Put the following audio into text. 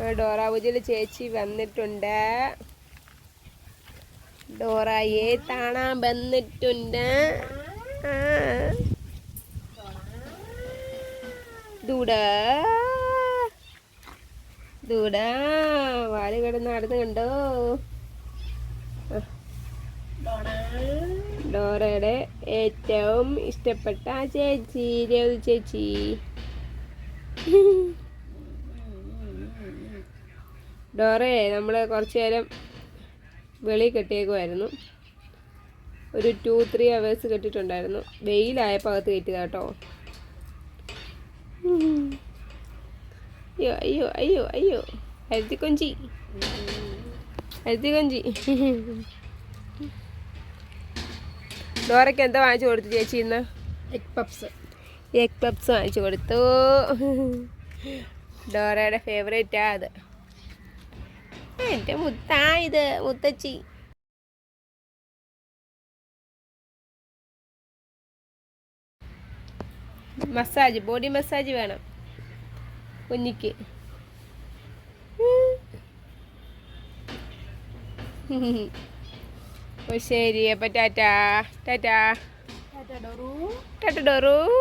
ഡോറാബുജിയിൽ ചേച്ചി വന്നിട്ടുണ്ട്. ഡോറയെ കാണാൻ വന്നിട്ടുണ്ട്. ദൂട. ദൂട. വാൽ കിടന്ന് നടന്ന് കണ്ടോ. ഡോറയുടെ ഏറ്റവും ഇഷ്ടപ്പെട്ട ചേച്ചി രവി ചേച്ചി. ഡോറയെ നമ്മൾ കുറച്ച് നേരം വെളിയിൽ കെട്ടിയേക്കുമായിരുന്നു ഒരു ടു ത്രീ അവേഴ്സ് കെട്ടിയിട്ടുണ്ടായിരുന്നു. വെയിലായപ്പോൾ അകത്ത് കയറ്റിയതാ കേട്ടോ. അയ്യോ അയ്യോ അയ്യോ അയ്യോ. അരുത്തിക്കൊഞ്ചി കൊഞ്ചി. ഹരിതി കൊഞ്ചി. ഡോറയ്ക്ക് എന്താ വാങ്ങിച്ചു കൊടുത്തു ചേച്ചി ഇന്ന്? എഗ് പപ്സ് എഗ് പപ്സ് വാങ്ങിച്ചു കൊടുത്തു. ഡോറയുടെ ഫേവറേറ്റാ അത്. എന്റെ മുത്താ ഇത് മുത്തച്ചി. മസാജ് ബോഡി മസാജ് വേണം. കുഞ്ഞിക്ക്. ശരി. അപ്പം ടാറ്റാ. ടാറ്റാ. ടാറ്റ ഡോറു.